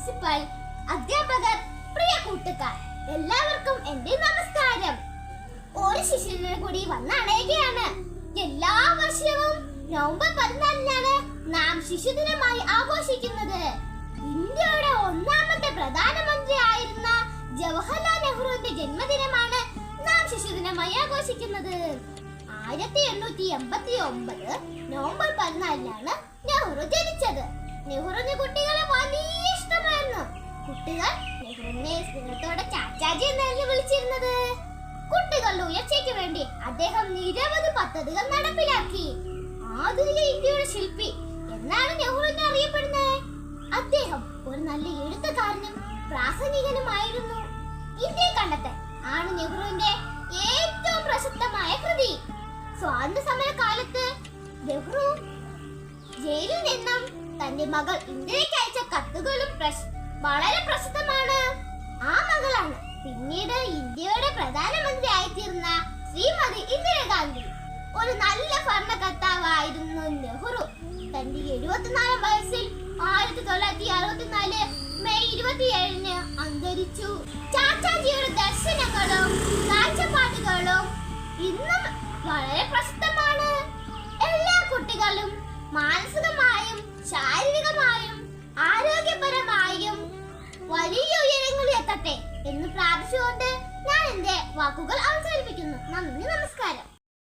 Principal അധ്യാപകർ പ്രിയ കൂട്ടുകാർ എല്ലാവർക്കും എന്റെ നമസ്കാരം. ഒരു ശിശുവിനെ കൂടി വന്നണയുകയാണ്. എല്ലാ വർഷവും നവംബർ പതിനാലിനാണ് നാം ശിശുദിനമായി ആഘോഷിക്കുന്നത്. ഇന്ത്യയുടെ ഒന്നാമത്തെ പ്രധാനമന്ത്രി ആയിരുന്ന ജവഹർലാൽ നെഹ്റുവിന്റെ ജന്മദിനമാണ് നാം ശിശുദിനമായി ആഘോഷിക്കുന്നത്. ആയിരത്തി എണ്ണൂറ്റി എൺപത്തി ഒമ്പത് നവംബർ പതിനാലിനാണ് നെഹ്റു ജനിച്ചത്. ഇഷ്ടമായിരുന്നു കുട്ടികൾ നെഹ്റുവിനെ ചാച്ചാജി എന്നായിരുന്നു വിളിച്ചിരുന്നത്. കുട്ടികളുടെ ഉയർച്ചയ്ക്ക് വേണ്ടി അദ്ദേഹം നിരവധി പദ്ധതികൾ നടപ്പിലാക്കി. ആധുനിക ഇന്ത്യയുടെ ശില്പി എന്നാണ് നെഹ്റുവിനെ അറിയപ്പെടുന്നത്. അദ്ദേഹം ഒരു നല്ല എഴുത്തുകാരനും പ്രാസംഗികനുമായിരുന്നു. ഇന്ത്യ കണ്ടെത്തൽ ആണ് നെഹ്റുവിന്റെ ഏറ്റവും പ്രസിദ്ധമായ കൃതി. സ്വാതന്ത്ര്യ സമര കാലത്ത് നെഹ്റു ജയിലിൽ നിന്നും തന്റെ മകൾ ഇന്ത്യയിലേക്ക് അയച്ച കത്തുകളും പ്രശ്- വളരെ പ്രസിദ്ധമാണ്. ആ മകളാണ് പിന്നീട് ഇന്ത്യയുടെ പ്രധാനമന്ത്രി ആയിത്തീർന്ന ശ്രീമതി ഇന്ദിരാഗാന്ധി. ഒരു നല്ല ഭരണകർത്താവായിരുന്നു നെഹ്റു. തന്റെ എഴുപത്തിനാലാം വയസ്സിൽ ആയിരത്തി തൊള്ളായിരത്തി അറുപത്തിനാല് മെയ് ഇരുപത്തിയേഴിന് അന്തരിച്ചു. ചാച്ചാജിയുടെ ദർശനങ്ങളും കാഴ്ചപ്പാടുകളും ഇന്നും വളരെ പ്രസിദ്ധമാണ്. എല്ലാ കുട്ടികളും മാനസികമായും ശാരീരികമായും എത്തട്ടെ എന്ന് പ്രാർത്ഥിച്ചുകൊണ്ട് ഞാൻ എന്റെ വാക്കുകൾ അവസാനിപ്പിക്കുന്നു. നന്ദി നമസ്കാരം.